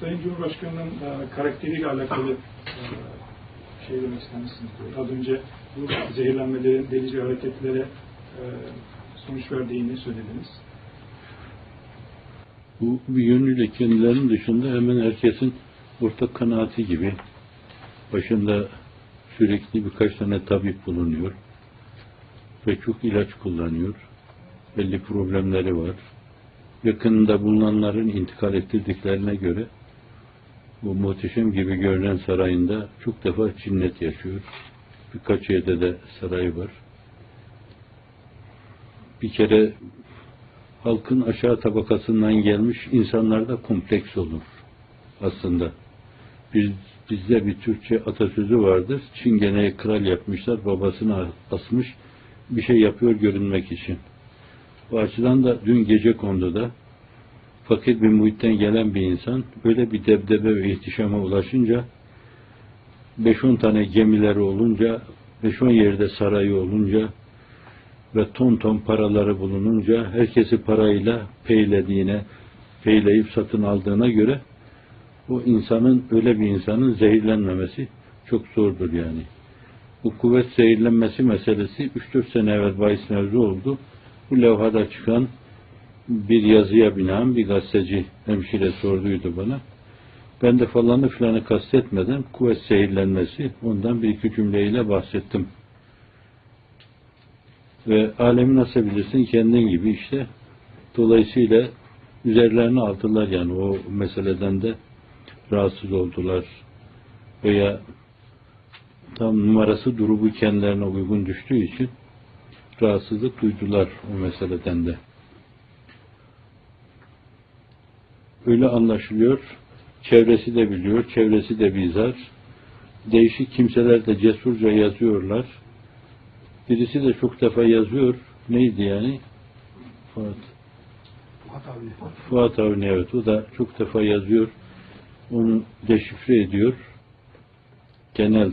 Sayın Cumhurbaşkanı'nın e, karakteriyle alakalı e, şey demek ister misiniz? Az önce bu zehirlenmelerin delici hareketlere e, sonuç verdiğini söylediniz. Bu bir yönüyle kendilerinin dışında hemen herkesin ortak kanaati gibi. Başında sürekli birkaç tane tabip bulunuyor. Ve çok ilaç kullanıyor. Belli problemleri var. Yakınında bulunanların intikal ettirdiklerine göre bu muhteşem gibi görünen sarayında çok defa cinnet yaşıyor. Birkaç yerde de sarayı var. Bir kere halkın aşağı tabakasından gelmiş insanlarda kompleks olur aslında. Biz, bizde bir Türkçe atasözü vardır. Çingeneyi kral yapmışlar, babasını asmış, bir şey yapıyor görünmek için. Bu açıdan da dün gece konduda fakir bir muhitten gelen bir insan öyle bir debdebe ve ihtişama ulaşınca 5-10 tane gemileri olunca 5-10 yerde sarayı olunca ve ton ton paraları bulununca herkesi parayla peylediğine, peyleyip satın aldığına göre bu insanın, öyle bir insanın zehirlenmemesi çok zordur yani. Bu kuvvet zehirlenmesi meselesi 3-4 sene evvel bahis mevzu oldu. Bu levhada çıkan bir yazıya binaen bir gazeteci hemşire sorduydu bana. Ben de falanı filanı kastetmeden kuvvet zehirlenmesi ondan bir iki cümleyle bahsettim. Ve alemi nasıl bilirsin kendin gibi işte. Dolayısıyla üzerlerine aldılar yani o meseleden de rahatsız oldular. Veya tam numarası durumu kendilerine uygun düştüğü için rahatsızlık duydular o meseleden de. Öyle anlaşılıyor. Çevresi de biliyor, çevresi de bizar. Değişik kimseler de cesurca yazıyorlar. Birisi de çok defa yazıyor. Neydi yani? Fuat. Fuat Avni evet. O da çok defa yazıyor. Onu deşifre ediyor. Genel